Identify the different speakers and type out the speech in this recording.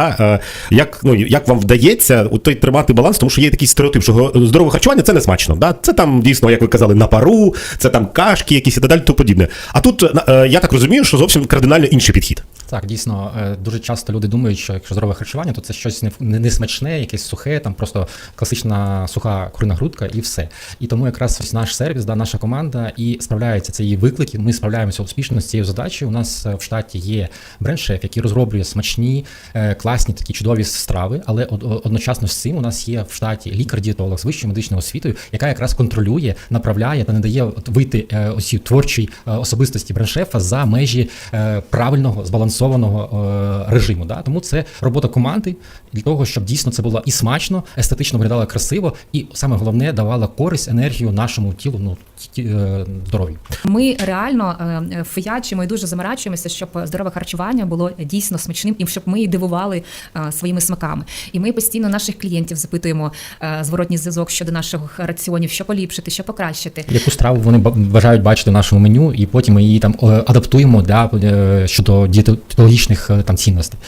Speaker 1: е, як, ну, як вам вдається у той тримати баланс, тому що є такий стереотип, що здорове харчування це не смачно. Да? Це там дійсно, як ви казали, на пару, це там кашки якісь і так далі, тому подібне. А тут е, я так розумію, що зовсім кардинально інший підхід.
Speaker 2: Так, дійсно, е, дуже часто люди думають, що якщо здорове харчування, то це щось не, не, не смачне, якесь сухе, там просто класична суха курина грудка і все. І тому якраз ось наш сервіс, да, наша команда і справляється це її виклики. Ми справляємося успішно з цією задачею. У нас е, в штаті є бренд-шеф, який розроблює смачні, е, класні такі чудові страви, але од- од- одночасно з цим у нас є в штаті лікар-дієтолог з вищою медичною освітою, яка якраз контролює, направляє та не дає вийти ось творчій особистості бренд-шефа за межі правильного збалансованого е, режиму. Да? Тому це робота команди для того, щоб дійсно це було і смачно, естетично виглядало красиво, і саме головне давало користь, енергію нашому тілу, ну е, здоров'ю.
Speaker 3: Ми реально е, фіячимо і дуже заморачуємося, щоб здорове харчування було дійсно смачним і щоб ми дивували е, своїми смаками. І ми постійно наших клієнтів запитуємо зворотній зв'язок щодо наших раціонів, що поліпшити, що покращити.
Speaker 2: Яку страву вони ба- бажають бачити в нашому меню, і потім ми її там адаптуємо да, е, щодо дієтологічних там цінностей.